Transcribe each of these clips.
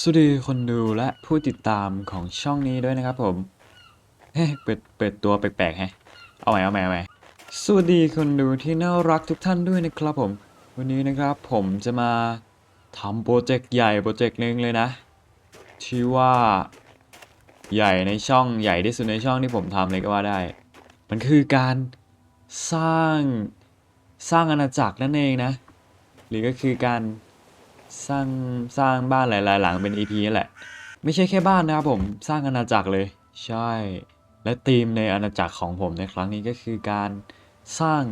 สวัสดีคนดูและผู้ติดตามของช่องนี้ด้วยนะครับผม เฮ้เปิดเปิดตัวแปลกๆแฮะเอาใหม่เอาใหม่เอาใหม่สวัสดีคนดูที่น่ารักทุกท่านด้วยนะครับผม วันนี้นะครับผมจะมาทำโปรเจกต์ใหญ่โปรเจกต์หนึ่งเลยนะชื่อว่าใหญ่ในช่องใหญ่ที่สุดในช่องที่ผมทำเลยก็ว่าได้ มันคือการสร้างสร้างอาณาจักรนั่นเองนะ หรือก็คือการ สร้างสร้างบ้านหลาย ๆ หลังเป็น EP นั่แหละ ไม่ใช่แค่บ้านนะครับผมสร้างอาณาจักรเลย ใช่ และธีมในอาณาจักรของผมในครั้งนี้ก็คือการสร้าง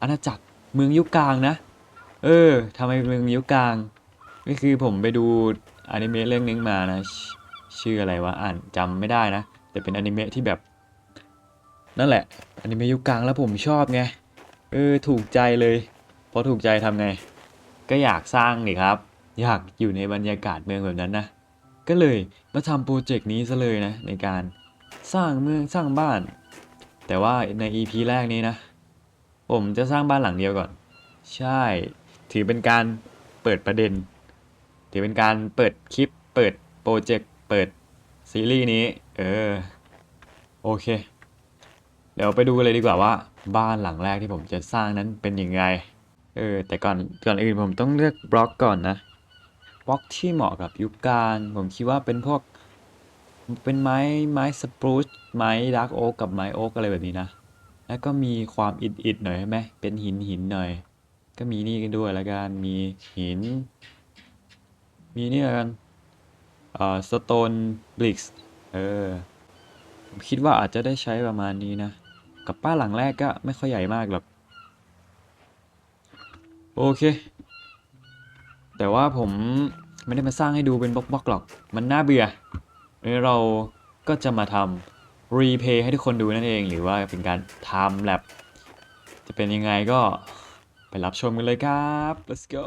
อาณาจักรเมืองยุคกลางนะ เออทำไมเมืองยุคกลางก็คือผมไปดูอนิเมะเรื่องนึงมานะชชื่ออะไรวะอ่านจำไม่ได้นะ แต่เป็นอนิเมะที่แบบ นั่นแหละอนิเมะยุคกลางแล้วผมชอบไงเออถูกใจเลยพอถูกใจทำไง ก็อยากสร้างนี่ครับ อยากอยู่ในบรรยากาศเมืองแบบนั้นนะ ก็เลยมาทำโปรเจกต์นี้ซะเลยนะ ในการสร้างเมืองสร้างบ้าน แต่ว่าใน EP แรกนี้นะ ผมจะสร้างบ้านหลังเดียวก่อน ใช่ ถือเป็นการเปิดประเด็น ถือเป็นการเปิดคลิป เปิดโปรเจกต์ เปิดซีรีส์นี้ เออ โอเค เดี๋ยวไปดูกันเลยดีกว่าว่า บ้านหลังแรกที่ผมจะสร้างนั้นเป็นยังไง เออ แต่ก่อนก่อนอื่นผมต้องเลือกบล็อกก่อนนะ บล็อกที่เหมาะกับยุคกางผมคิดว่าเป็นพวก เป็นไม้ไม้สปรูซไม้ดาร์กโอ๊กกับไม้โอ๊กอะไรแบบนี้นะ แล้วก็มีความอิดอิดหน่อยใช่ไหมเป็นหินหินหน่อย ก็มีนี่กันด้วยล้วกันมีหิน มีนี่ล้วกันเอ่อสโตนบลิกส์เออผมคิดว่าอาจจะได้ใช้ประมาณนี้นะ กับป้าหลังแรกก็ไม่ค่อยใหญ่มากหรอกโอเค แต่ว่าผมไม่ได้มาสร้างให้ดูเป็นบล็อกๆหรอก มันน่าเบื่อวันนี้เราก็จะมาทำรีเพย์ให้ทุกคนดูนั่นเอง หรือว่าเป็นการทำแลบจะเป็นยังไงก็ไปรับชมกันเลยครับ let's go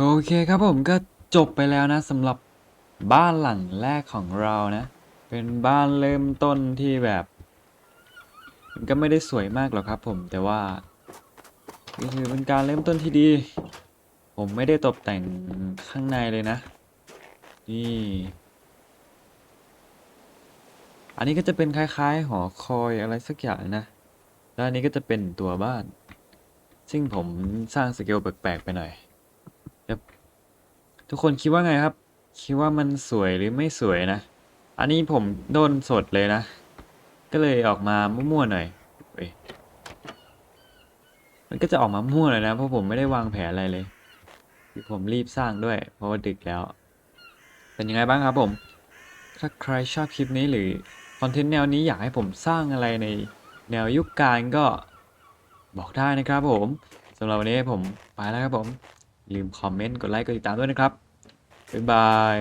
โอเคครับผมก็จบไปแล้วนะสำหรับบ้านหลังแรกของเรานะ เป็นบ้านเริ่มต้นที่แบบ มันก็ไม่ได้สวยมากหรอกครับผมแต่ว่าก็คือเป็นการเริ่มต้นที่ดี ผมไม่ได้ตกแต่งข้างในเลยนะ นี่ อันนี้ก็จะเป็นคล้ายๆ หอคอยอะไรสักอย่างนะแล้วอันนี้ก็จะเป็นตัวบ้าน ซึ่งผมสร้างสเกลแปลกๆไปหน่อย ทุกคนคิดว่าไงครับ คิดว่ามันสวยหรือไม่สวยนะ อันนี้ผมโดนสดเลยนะ ก็เลยออกมามั่วๆหน่อยเว้ยมันก็จะออกมามั่วเลยนะเพราะผมไม่ได้วางแผนอะไรเลยคือผมรีบสร้างด้วย เพราะว่าดึกแล้ว เป็นยังไงบ้างครับผม ถ้าใครชอบคลิปนี้หรือคอนเทนต์แนวนี้อยากให้ผมสร้างอะไรในแนวยุคกลางก็บอกได้นะครับผมสำหรับวันนี้ผมไปแล้วครับผม ลืมคอมเมนต์ กดไลค์ กดติดตามด้วยนะครับ บ๊ายบาย